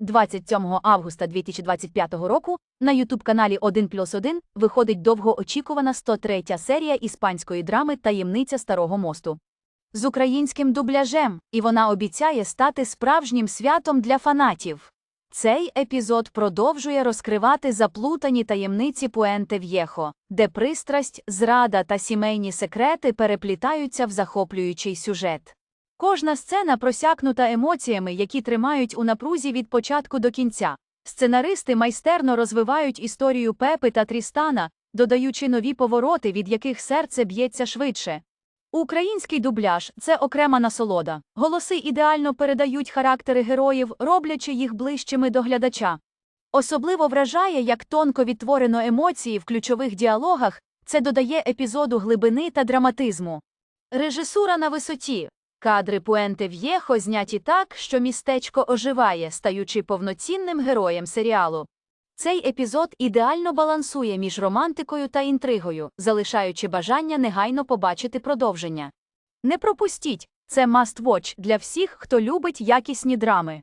27 августа 2025 року на ютуб-каналі 1 плюс 1 виходить довгоочікувана 103 серія іспанської драми Таємниця Старого мосту. З українським дубляжем, і вона обіцяє стати справжнім святом для фанатів. Цей епізод продовжує розкривати заплутані таємниці Пуенте В'єхо, де пристрасть, зрада та сімейні секрети переплітаються в захоплюючий сюжет. Кожна сцена просякнута емоціями, які тримають у напрузі від початку до кінця. Сценаристи майстерно розвивають історію Пепи та Трістана, додаючи нові повороти, від яких серце б'ється швидше. Український дубляж це окрема насолода. Голоси ідеально передають характери героїв, роблячи їх ближчими до глядача. Особливо вражає, як тонко відтворено емоції в ключових діалогах, це додає епізоду глибини та драматизму. Режисура на висоті. Кадри Пуенте В'єхо зняті так, що містечко оживає, стаючи повноцінним героєм серіалу. Цей епізод ідеально балансує між романтикою та інтригою, залишаючи бажання негайно побачити продовження. Не пропустіть, це must watch для всіх, хто любить якісні драми.